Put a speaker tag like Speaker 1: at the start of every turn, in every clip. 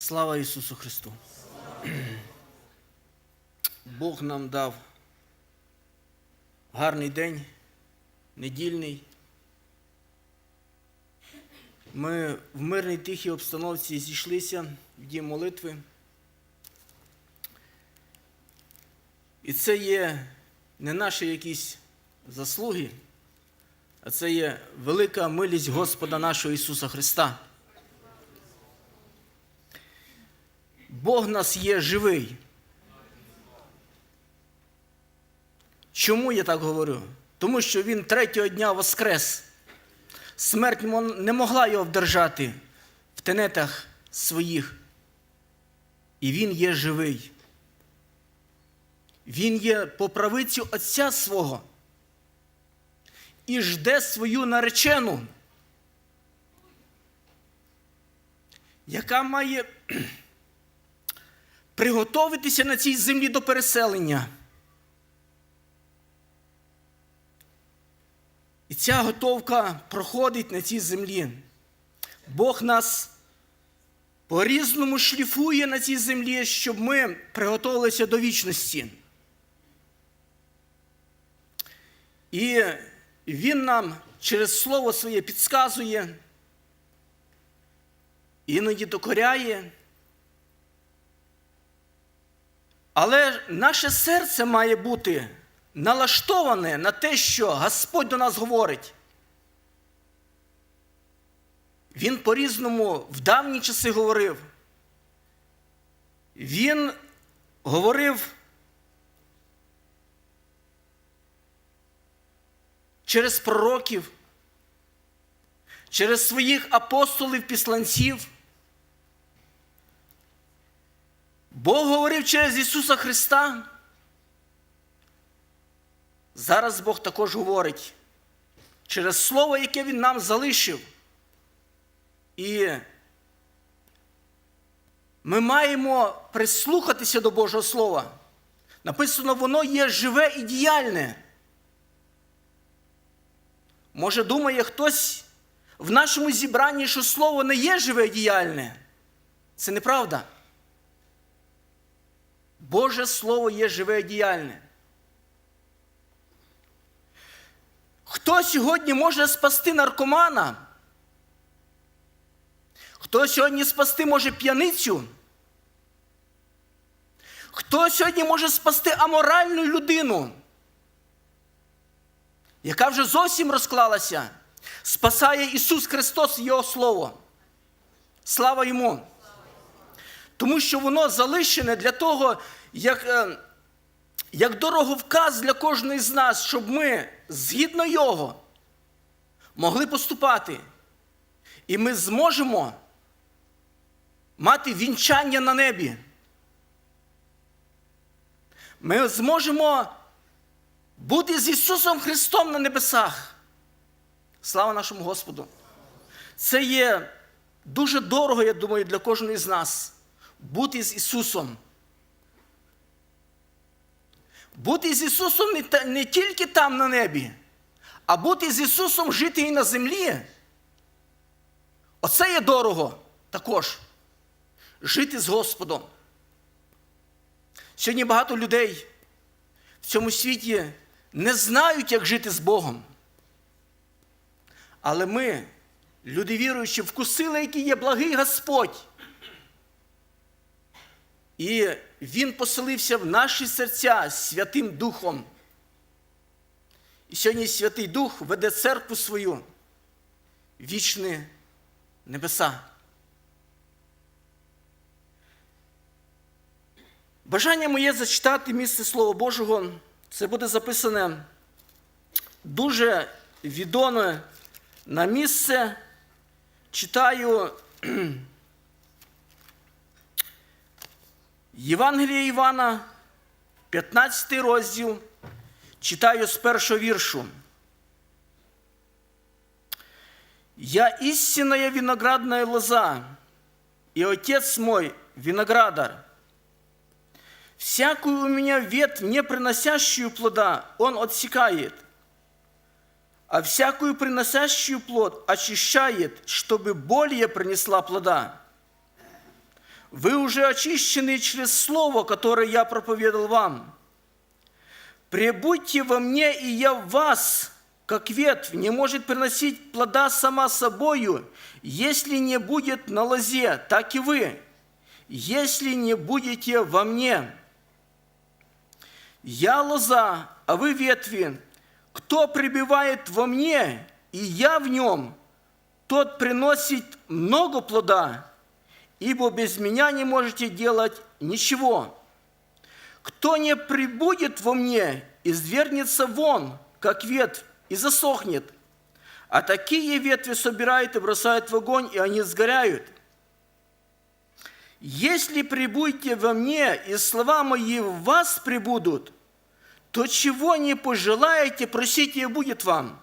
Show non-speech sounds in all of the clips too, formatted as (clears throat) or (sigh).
Speaker 1: Слава Ісусу Христу! Бог нам дав гарний день, недільний. Ми в мирній тихій обстановці зійшлися в дім молитви. І це є не наші якісь заслуги, а це є велика милість Господа нашого Ісуса Христа. Бог нас є живий. Чому я так говорю? Тому що Він третього дня воскрес. Смерть не могла його вдержати в тенетах своїх. І Він є живий. Він є по правицю Отця свого і жде свою наречену, яка має приготовитися на цій землі до переселення. І ця готовка проходить на цій землі. Бог нас по-різному шліфує на цій землі, щоб ми приготувалися до вічності. І Він нам через Слово своє підказує, іноді докоряє. Але наше серце має бути налаштоване на те, що Господь до нас говорить. Він по-різному в давні часи говорив. Він говорив через пророків, через своїх апостолів, Бог говорив через Ісуса Христа. Зараз Бог також говорить через Слово, яке Він нам залишив. І ми маємо прислухатися до Божого Слова. Написано, воно є живе і діяльне. Може, думає хтось в нашому зібранні, що слово не є живе і діяльне. Це неправда. Боже Слово є живе і діяльне. Хто сьогодні може спасти наркомана? Хто сьогодні спасти може п'яницю? Хто сьогодні може спасти аморальну людину, яка вже зовсім розклалася? Спасає Ісус Христос Його Слово. Слава Йому! Тому що воно залишене для того, як, е, як дороговказ для кожної з нас, щоб ми згідно його могли поступати. І ми зможемо мати вінчання на небі. Ми зможемо бути з Ісусом Христом на небесах. Слава нашому Господу! Це є дуже дорого, я думаю, для кожної з нас бути з Ісусом. Бути з Ісусом не, не тільки там на небі, а бути з Ісусом жити і на землі. Оце є дорого також. Жити з Господом. Сьогодні багато людей в цьому світі не знають, як жити з Богом. Але ми, люди віруючі, вкусили, який є благий Господь. І Він поселився в наші серця Святим Духом. І сьогодні Святий Дух веде церкву свою вічні небеса. Бажання моє зачитати місце Слова Божого. Це буде записане дуже відоме на місце. Читаю Євангелія Івана, 15 розділ, читаю з першого віршу. Я истинная виноградная лоза, и отец мой виноградар. Всякую у меня ветвь, не приносящую плода, он отсекает, а всякую приносящую плод очищает, чтобы более принесла плода. вы уже очищены через слово, которое я проповедовал вам. Пребудьте во мне, и я в вас, как ветвь не может приносить плода сама собою, если не будет на лозе, так и вы, если не будете во мне. Я лоза, а вы ветви. Кто пребывает во мне, и я в нем, тот приносит много плода, ибо без меня не можете делать ничего. Кто не прибудет во мне, извернется вон, как ветвь, и засохнет. А такие ветви собирают и бросают в огонь, и они сгоряют. Если прибудете во мне, и слова мои в вас прибудут, то чего не пожелаете, просите, и будет вам.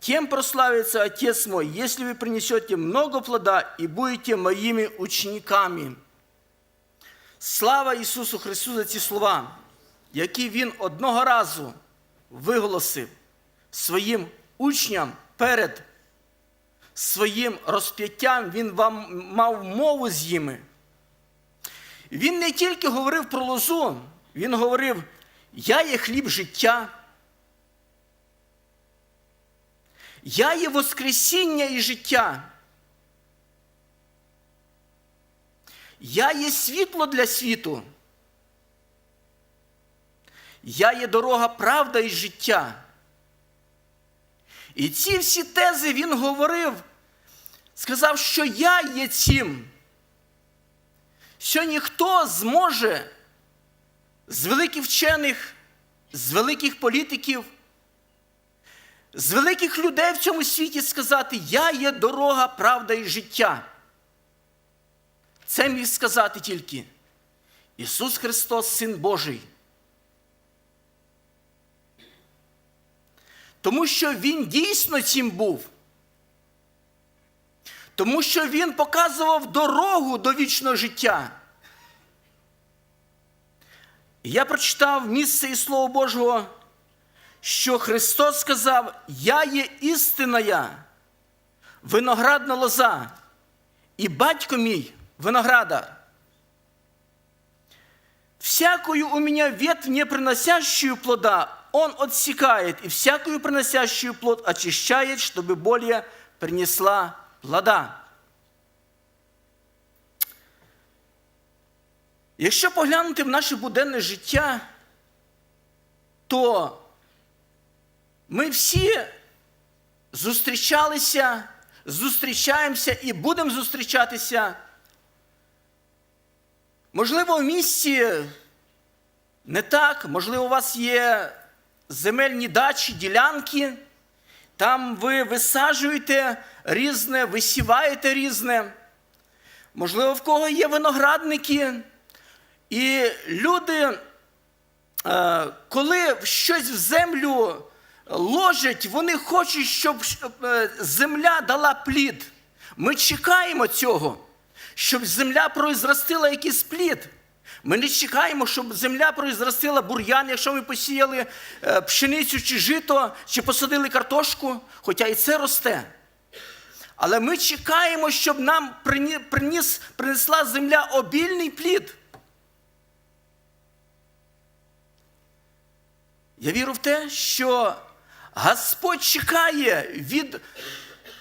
Speaker 1: Тем прославится Отец мой, если вы принесете много плода и будете моїми учениками. Слава Ісусу Христу за ці слова, які Він одного разу виголосив своїм учням перед своїм розп'яттям, Він вам мав мову з ними. Він не тільки говорив про лозу, він говорив, я є хліб життя. Я є Воскресіння і життя. Я є світло для світу. Я є дорога, правда і життя. І ці всі тези він говорив, сказав, що я є цим, що ніхто зможе з великих вчених, з великих політиків, з великих людей в цьому світі сказати, я є дорога, правда і життя. Це міг сказати тільки Ісус Христос, Син Божий. Тому що Він дійсно цим був. Тому що Він показував дорогу до вічного життя. І Я прочитав місце із Слова Божого, що Христос сказав: Я є істинна, виноградна лоза, і батько мій виноградар. Всякую у меня ветвь, не приносящую плода, он отсекает, и всякую приносящую плод очищает, чтобы более принесла плода. Якщо поглянути в наше буденне життя, то ми всі зустрічалися, зустрічаємося і будемо зустрічатися. Можливо, в місті не так, можливо, у вас є земельні дачі, ділянки, там ви висаджуєте різне, висіваєте різне. Можливо, в кого є виноградники. І люди, е, коли щось в землю ложать, вони хочуть, щоб е, земля дала плід. Ми чекаємо цього, щоб земля произростила якийсь плід. Ми не чекаємо, щоб земля произростила бур'ян, якщо ми посіяли е, пшеницю чи жито, чи посадили картошку, хоча і це росте. Але ми чекаємо, щоб нам приніс, принесла земля обільний плід. Я вірю в те, що Господь чекає від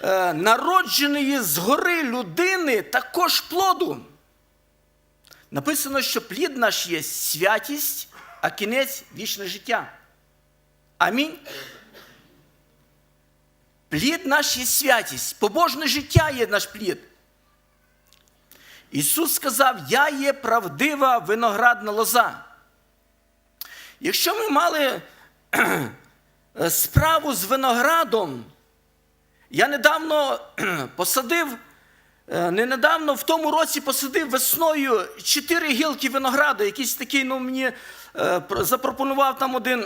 Speaker 1: е, народженої згори людини також плоду. Написано, що плід наш є святість, а кінець вічне життя. Амінь. Плід наш є святість, побожне життя є наш плід. Ісус сказав: Я є правдива виноградна лоза. Якщо ми мали справу з виноградом, я недавно посадив, е, не недавно в тому році посадив весною чотири гілки винограду. Якийсь такий, ну мені е, запропонував там один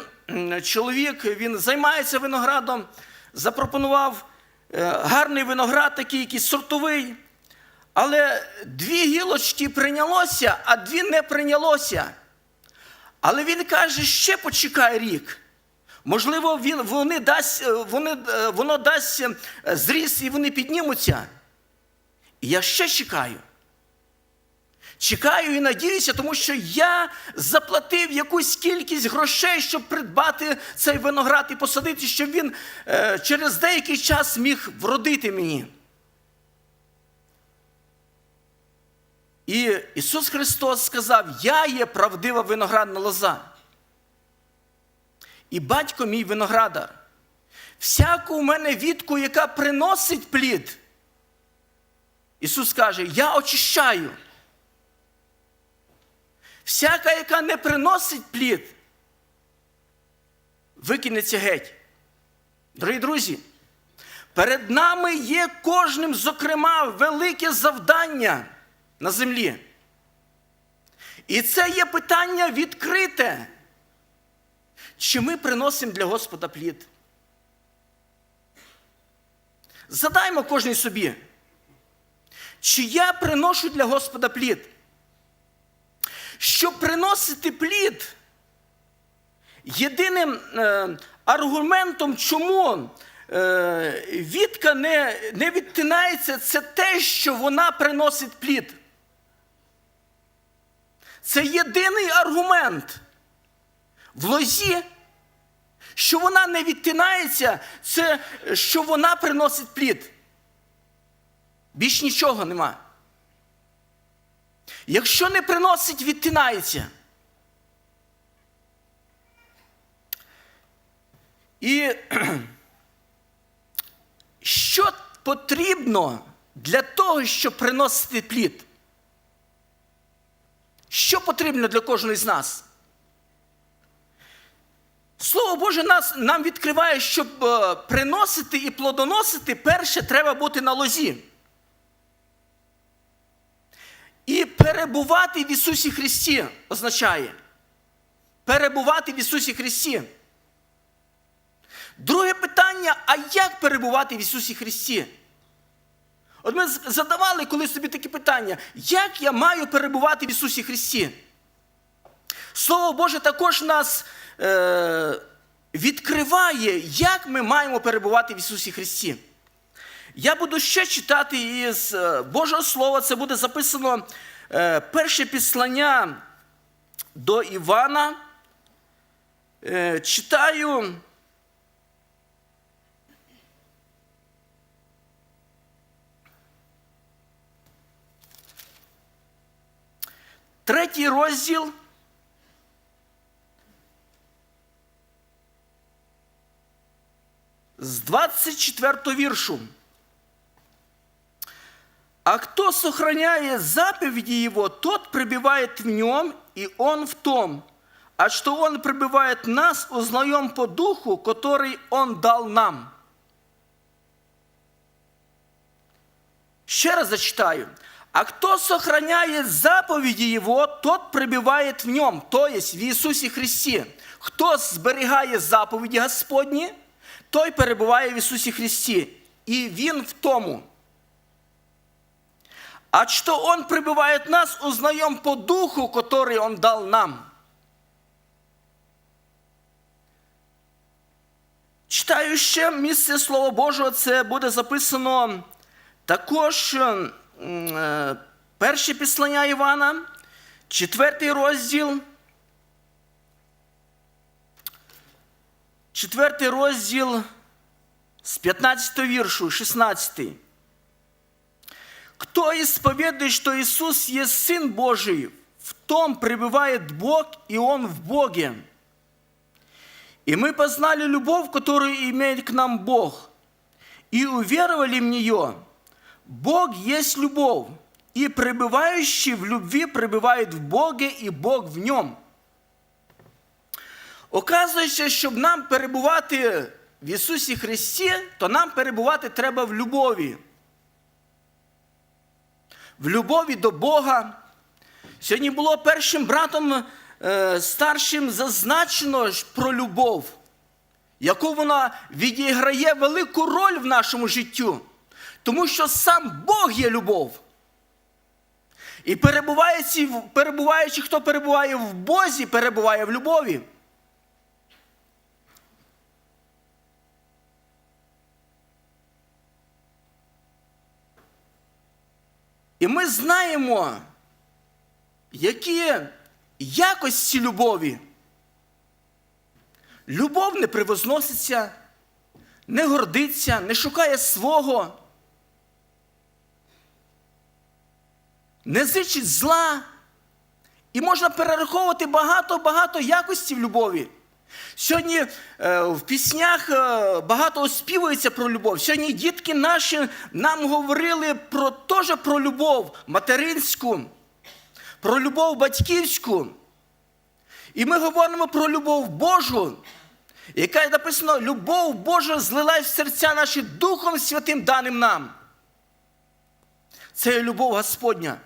Speaker 1: чоловік, він займається виноградом, запропонував е, гарний виноград, такий якийсь сортовий. Але дві гілочки прийнялося, а дві не прийнялося. Але він каже, ще почекай рік. Можливо, він, вони дасть, вони, воно дасть зріс і вони піднімуться. І я ще чекаю. Чекаю і надіюся, тому що я заплатив якусь кількість грошей, щоб придбати цей виноград і посадити, щоб він е, через деякий час міг вродити мені. І Ісус Христос сказав: Я є правдива виноградна лоза. І батько мій виноградар. Всяку у мене вітку, яка приносить плід. Ісус каже, я очищаю. Всяка, яка не приносить плід, викинеться геть. Дорогі друзі, перед нами є кожним, зокрема, велике завдання на землі. І це є питання відкрите. Чи ми приносимо для Господа плід? Задаймо кожній собі. Чи я приношу для Господа плід? Щоб приносити плід, єдиним е, аргументом, чому е, вітка не, не відтинається, це те, що вона приносить плід. Це єдиний аргумент в лозі, що вона не відтинається, це що вона приносить плід. Більш нічого нема. Якщо не приносить, відтинається. І (clears throat) що потрібно для того, щоб приносити плід? Що потрібно для кожного з нас? Слово Боже нас, нам відкриває, щоб е, приносити і плодоносити, перше треба бути на лозі. І перебувати в Ісусі Христі означає. Перебувати в Ісусі Христі. Друге питання: а як перебувати в Ісусі Христі? От ми задавали колись собі такі питання, як я маю перебувати в Ісусі Христі? Слово Боже також нас відкриває, як ми маємо перебувати в Ісусі Христі. Я буду ще читати із е, Божого Слова, це буде записано е, перше післання до Івана. Е, читаю. Третій розділ. З 24 віршу. А кто сохраняет заповеди Его, тот пребывает в нем, и Он в том. А что Он пребывает в нас, узнаем по духу, который Он дал нам. Ще раз зачитаю. А кто сохраняет заповеди Его, тот пребывает в нем, то есть в Ісусі Христі. Хто зберігає заповіді Господні, той перебуває в Ісусі Христі. І Він в тому. А что Он пребывает в нас, узнаем по духу, который Он дал нам. Читаю ще місце Слова Божого, це буде записано також е, перше післання Івана, четвертий розділ. Четвертий розділ з 15 віршу, 16. Кто исповедует, что Иисус есть Сын Божий, в том пребывает Бог, и Он в Боге. И мы познали любовь, которую имеет к нам Бог, и уверовали в нее. Бог есть любовь, и пребывающий в любви пребывает в Боге, и Бог в нем. Оказується, щоб нам перебувати в Ісусі Христі, то нам перебувати треба в любові в любові до Бога. Сьогодні було першим братом е, старшим зазначено про любов, яку вона відіграє велику роль в нашому життю, тому що сам Бог є любов. І перебуваючи, перебуваючи, хто перебуває в Бозі, перебуває в любові. І ми знаємо, які якості любові. Любов не превозноситься, не гордиться, не шукає свого, не зичить зла. І можна перераховувати багато-багато якостей в любові. Сьогодні е, в піснях е, багато оспівується про любов. Сьогодні дітки наші нам говорили про, теж про любов материнську, про любов батьківську. І ми говоримо про любов Божу, яка написано, любов Божа злилась в серця наші Духом Святим даним нам. Це є любов Господня.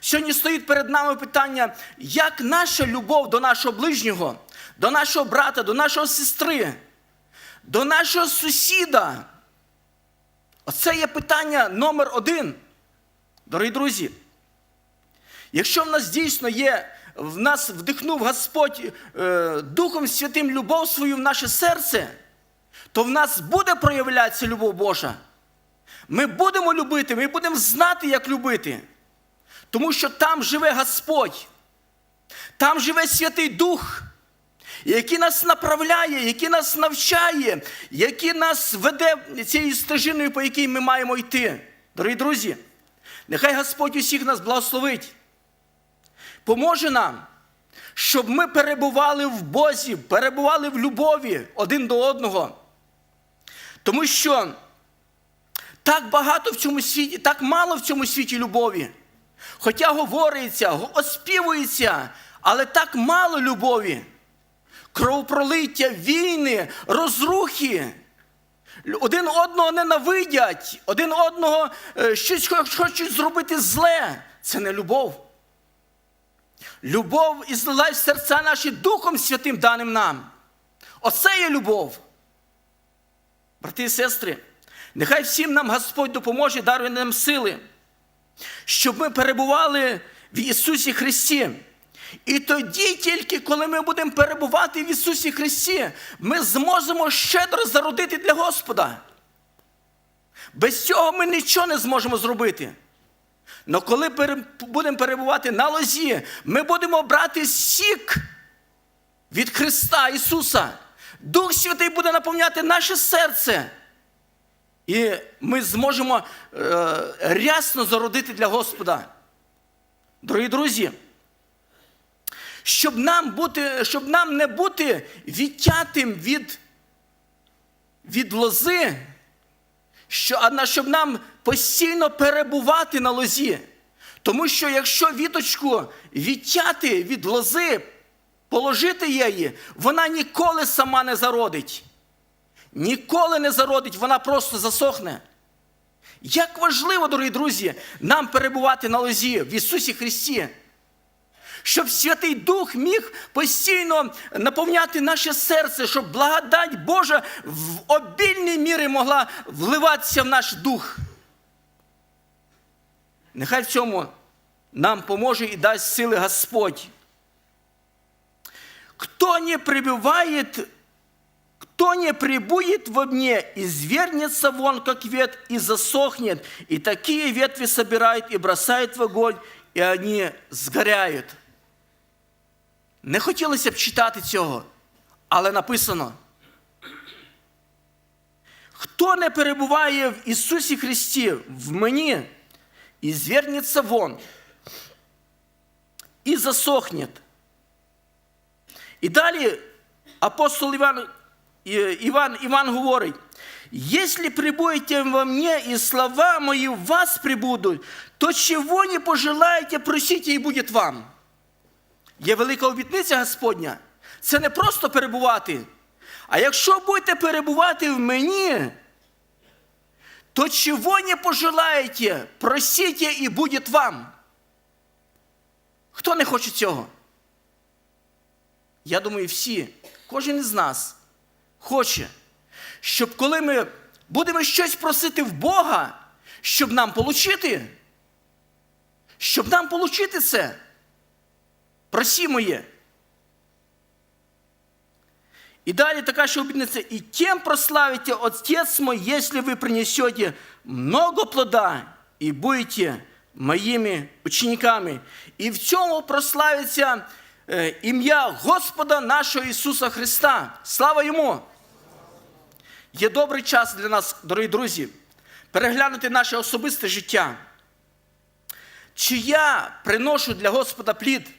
Speaker 1: Сьогодні стоїть перед нами питання, як наша любов до нашого ближнього, до нашого брата, до нашої сестри, до нашого сусіда. Оце є питання номер один. Дорогі друзі. Якщо в нас дійсно є, в нас вдихнув Господь е, Духом Святим любов свою в наше серце, то в нас буде проявлятися любов Божа. Ми будемо любити, ми будемо знати, як любити. Тому що там живе Господь, там живе Святий Дух, який нас направляє, який нас навчає, який нас веде цією стежиною, по якій ми маємо йти. Дорогі друзі, нехай Господь усіх нас благословить, поможе нам, щоб ми перебували в Бозі, перебували в любові один до одного. Тому що так багато в цьому світі, так мало в цьому світі любові. Хоча говориться, оспівується, але так мало любові. Кровопролиття, війни, розрухи. Один одного ненавидять, один одного е, щось хочуть зробити зле. Це не любов. Любов і злилась в серця наші Духом Святим даним нам. Оце є любов. Брати і сестри, нехай всім нам Господь допоможе, дарує нам сили щоб ми перебували в Ісусі Христі. І тоді, тільки коли ми будемо перебувати в Ісусі Христі, ми зможемо щедро зародити для Господа. Без цього ми нічого не зможемо зробити. Але коли будемо перебувати на лозі, ми будемо брати сік від Христа Ісуса. Дух Святий буде наповняти наше серце. І ми зможемо е, рясно зародити для Господа. Дорогі друзі, щоб нам бути, щоб нам не бути відтятим від від лози, що, а щоб нам постійно перебувати на лозі. Тому що якщо віточку відтяти від лози, положити її, вона ніколи сама не зародить ніколи не зародить, вона просто засохне. Як важливо, дорогі друзі, нам перебувати на лозі в Ісусі Христі, щоб Святий Дух міг постійно наповняти наше серце, щоб благодать Божа в обільній мірі могла вливатися в наш дух. Нехай в цьому нам поможе і дасть сили Господь. Хто не прибуває Кто не прибудет во мне, извернется вон, как вет, и засохнет. И такие ветви собирают и бросают в огонь, і вони згоряють. Не хотілося б читати цього, але написано. Хто не перебуває в Ісусі Христі, в мені, і звернеться вон, і засохне. І далі апостол Іван Іван Іван говорить, если прибудете во мне, и слова мои в вас прибудуть, то чого не пожелаєте, просіть, і буде вам. Є велика обітниця Господня. Це не просто перебувати. А якщо будете перебувати в мені, то чого не пожелаєте, просіть, і буде вам. Хто не хоче цього? Я думаю, всі, кожен із нас хоче, щоб коли ми будемо щось просити в Бога, щоб нам отримати, щоб нам отримати це, просімо є. І далі така ще обідниця, і тем прославите Отец мой, если вы принесете много плода и будете моїми учениками. І в цьому прославиться е, ім'я Господа нашого Ісуса Христа. Слава Йому! Є добрий час для нас, дорогі друзі, переглянути наше особисте життя. Чи я приношу для Господа плід?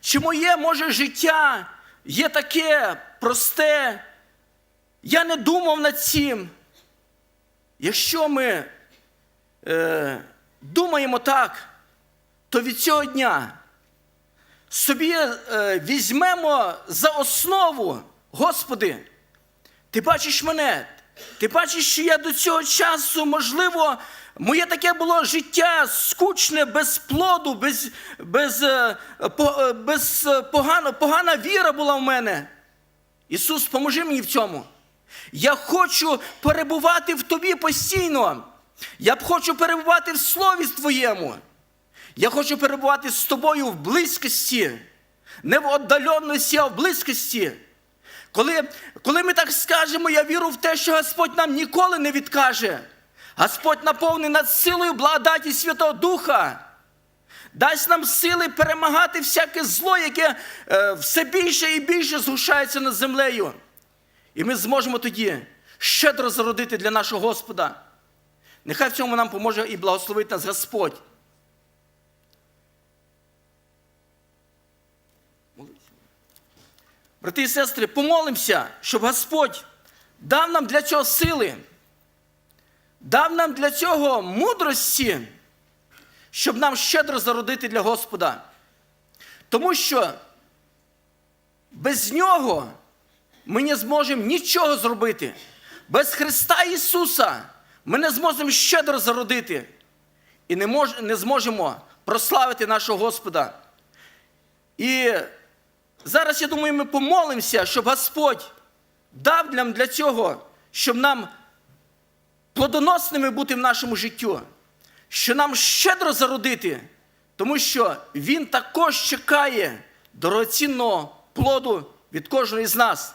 Speaker 1: Чи моє, може, життя є таке просте? Я не думав над цим. Якщо ми е, думаємо так, то від цього дня собі е, візьмемо за основу, Господи, ти бачиш мене, ти бачиш, що я до цього часу, можливо, моє таке було життя скучне, без плоду, без, без, е, е, без е, погано, погана віра була в мене. Ісус, поможи мені в цьому. Я хочу перебувати в тобі постійно. Я б хочу перебувати в Слові Твоєму. Я хочу перебувати з тобою в близькості, не в віддаленості, а в близькості. Коли, коли ми так скажемо, я вірю в те, що Господь нам ніколи не відкаже. Господь наповнений над силою благодаті Святого Духа. Дасть нам сили перемагати всяке зло, яке е, все більше і більше згушається над землею. І ми зможемо тоді щедро зародити для нашого Господа. Нехай в цьому нам поможе і благословить нас Господь. Брати і сестри, помолимося, щоб Господь дав нам для цього сили, дав нам для цього мудрості, щоб нам щедро зародити для Господа. Тому що без нього ми не зможемо нічого зробити. Без Христа Ісуса ми не зможемо щедро зародити і не, мож, не зможемо прославити нашого Господа. І зараз, я думаю, ми помолимося, щоб Господь дав нам для цього, щоб нам плодоносними бути в нашому життю, що нам щедро зародити, тому що Він також чекає дорогоцінного плоду від кожного із нас.